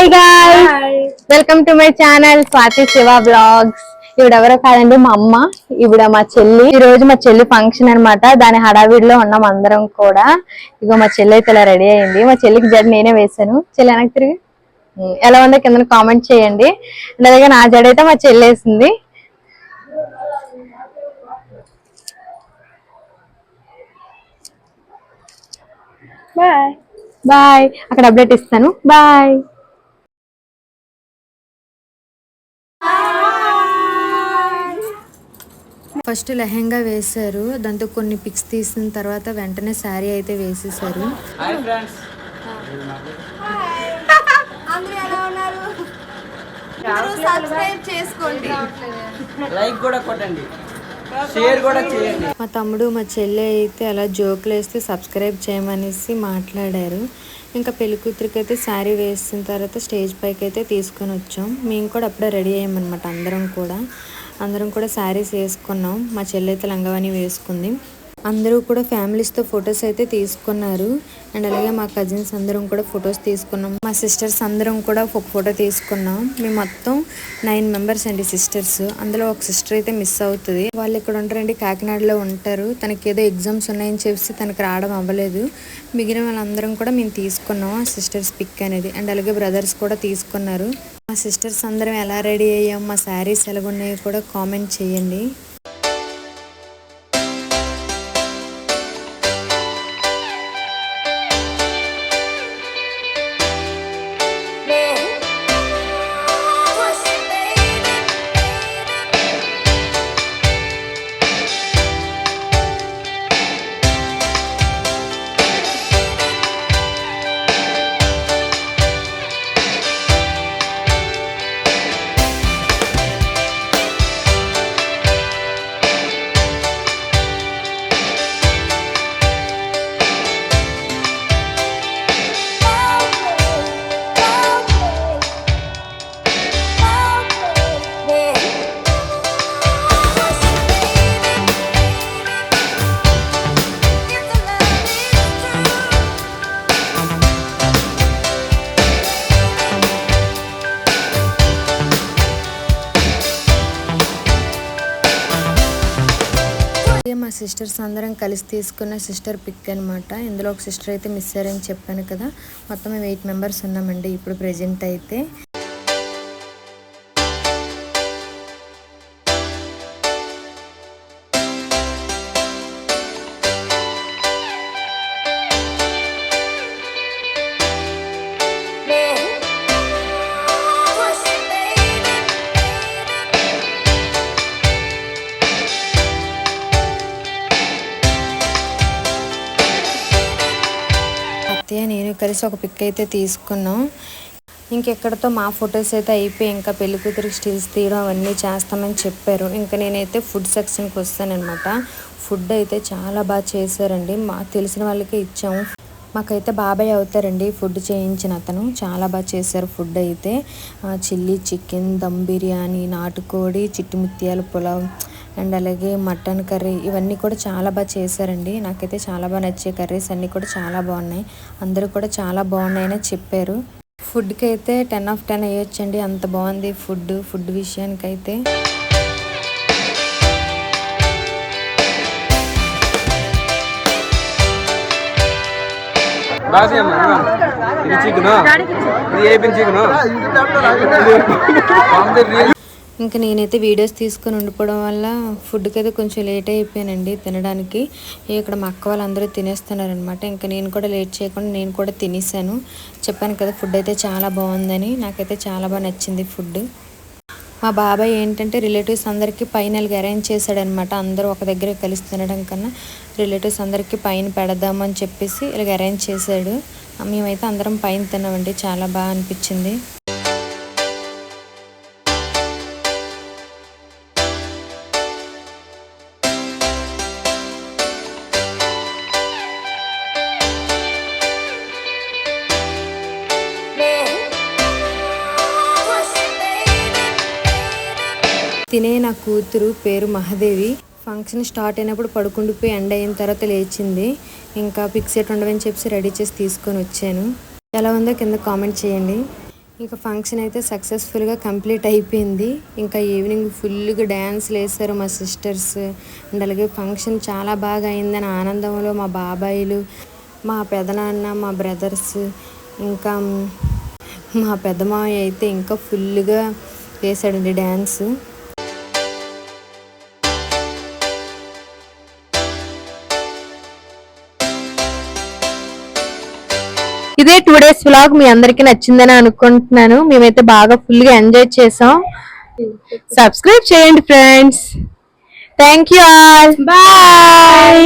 Hi guy welcome to my channel Swathi Siva vlogs ఎవరో కాదండి మా అమ్మ ఈవిడ మా చెల్లి. ఈ రోజు మా చెల్లి ఫంక్షన్ అన్నమాట. దాని హడావిడిలో ఉన్నాం అందరం కూడా. ఇగో మా చెల్లి అయితే ఇలా రెడీ అయింది. మా చెల్లికి జడ నేనే వేసాను చెల్లి వెనక్కి తిరిగి. ఎలా ఉందో కింద కామెంట్ చేయండి. అలాగే నా జడ అయితే మా చెల్లి వేసింది. బాయ్ బాయ్ అక్కడ అప్డేట్ ఇస్తాను. బాయ్ ఫస్ట్ లెహెంగా వేశారు. దాంతో కొన్ని పిక్స్ తీసిన తర్వాత వెంటనే శారీ అయితే వేసేసారు హాయ్ ఫ్రెండ్స్. లైక్ కూడా కొట్టండి. షేర్ కూడా చేయండి. మా తమ్ముడు మా చెల్లి అయితే అలా జోకులు వేస్తే సబ్స్క్రైబ్ చేయమనేసి మాట్లాడారు. ఇంకా పెళ్ళి కూతురికి అయితే శారీ వేసిన తర్వాత స్టేజ్ పైకి అయితే తీసుకొని వచ్చాం. మేము కూడా అప్పుడే రెడీ అయ్యామన్నమాట అందరం కూడా. అందరం కూడా శారీస్ వేసుకున్నాం. మా చెల్లి అయితే లంగవాణి వేసుకుంది. అందరూ కూడా ఫ్యామిలీస్తో ఫొటోస్ అయితే తీసుకున్నారు. అండ్ అలాగే మా కజిన్స్ అందరం కూడా ఫొటోస్ తీసుకున్నాం. మా సిస్టర్స్ అందరం కూడా ఒక ఫోటో తీసుకున్నాం. మేము మొత్తం నైన్ మెంబర్స్ అండి సిస్టర్స్ అందులో ఒక సిస్టర్ అయితే మిస్ అవుతుంది. వాళ్ళు ఇక్కడ ఉంటారండి కాకినాడలో ఉంటారు. తనకి ఏదో ఎగ్జామ్స్ ఉన్నాయని చెప్పి తనకు రావడం అవ్వలేదు. మిగిలిన వాళ్ళందరం కూడా మేము తీసుకున్నాం ఆ సిస్టర్స్ పిక్ అనేది. అండ్ అలాగే బ్రదర్స్ కూడా తీసుకున్నారు. మా సిస్టర్స్ అందరం ఎలా రెడీ అయ్యాం మా శారీస్ ఎలాగున్నాయో కూడా కామెంట్ చేయండి. సిస్టర్స్ అందరం కలిసి తీసుకున్న సిస్టర్ పిక్ అనమాట ఇందులో ఒక సిస్టర్ అయితే మిస్ అయ్యారని చెప్పాను కదా. మొత్తం మేము ఎయిట్ మెంబర్స్ ఉన్నామండి ఇప్పుడు ప్రెజెంట్ అయితే. కలిసి ఒక పిక్ అయితే తీసుకున్నాం. ఇంకెక్కడతో మా ఫొటోస్ అయితే అయిపోయి ఇంకా పెళ్ళి స్టిల్స్ తీయడం అవన్నీ చేస్తామని చెప్పారు. ఇంకా నేనైతే ఫుడ్ సెక్షన్కి వస్తానన్నమాట. ఫుడ్ అయితే చాలా బాగా చేశారండి. మా తెలిసిన వాళ్ళకి ఇచ్చాము. మాకైతే బాబాయ్ అవుతారండి ఫుడ్ చేయించిన అతను. చాలా బాగా చేశారు ఫుడ్ అయితే. చిల్లీ చికెన్ దమ్ బిర్యానీ నాటుకోడి చిట్టి ముత్యాల పులావ్ అండ్ అలాగే మటన్ కర్రీ ఇవన్నీ కూడా చాలా బాగా చేశారండి. నాకైతే చాలా బాగా నచ్చే కర్రీస్ అన్నీ కూడా చాలా బాగున్నాయి. అందరూ కూడా చాలా బాగున్నాయని చెప్పారు. ఫుడ్కి అయితే టెన్ ఆఫ్ టెన్ వేయొచ్చండి అంత బాగుంది ఫుడ్ ఫుడ్ విషయానికి అయితే బాగా అమ్మ ఇది చికెన్ ఇది ఏపిన చికెన్ ఇంకా నేనైతే వీడియోస్ తీసుకొని ఉండిపోవడం వల్ల ఫుడ్కి అయితే కొంచెం లేట్ అయిపోయానండి తినడానికి. ఇక్కడ మా అక్క వాళ్ళందరూ తినేస్తున్నారనమాట ఇంకా నేను కూడా లేట్ చేయకుండా నేను కూడా తినేసాను. చెప్పాను కదా ఫుడ్ అయితే చాలా బాగుందని. నాకైతే చాలా బాగా నచ్చింది ఫుడ్. మా బాబాయ్ ఏంటంటే రిలేటివ్స్ అందరికీ పైన అరేంజ్ చేశాడనమాట అందరూ ఒక దగ్గర కలిసి తినడం కన్నా రిలేటివ్స్ అందరికీ పైన పెడదామని చెప్పేసి ఇలాగ అరేంజ్ చేశాడు. మేమైతే అందరం పైన తిన్నామండి. చాలా బాగా అనిపించింది. తినే నా కూతురు పేరు మహాదేవి. ఫంక్షన్ స్టార్ట్ అయినప్పుడు పడుకుండిపోయి ఎండ్ అయిన తర్వాత లేచింది. ఇంకా పిక్సెట్ ఉండవని చెప్పి రెడీ చేసి తీసుకొని వచ్చాను. ఎలా ఉందో కింద కామెంట్ చేయండి. ఇంకా ఫంక్షన్ అయితే సక్సెస్ఫుల్గా కంప్లీట్ అయిపోయింది. ఇంకా ఈవినింగ్ ఫుల్గా డ్యాన్స్లు వేశారు మా సిస్టర్స్. అండ్ అలాగే ఫంక్షన్ చాలా బాగా అయిందని ఆనందంలో మా బాబాయిలు మా పెదనాన్న మా బ్రదర్స్ ఇంకా మా పెద్దమావయ్య అయితే ఇంకా ఫుల్గా వేసాడండి డ్యాన్స్. ఇదే టూ డేస్ వ్లాగ్ మీ అందరికి నచ్చిందని అనుకుంటున్నాను. మేమైతే బాగా ఫుల్గా ఎంజాయ్ చేసాం. సబ్స్క్రైబ్ చేయండి friends thank you all bye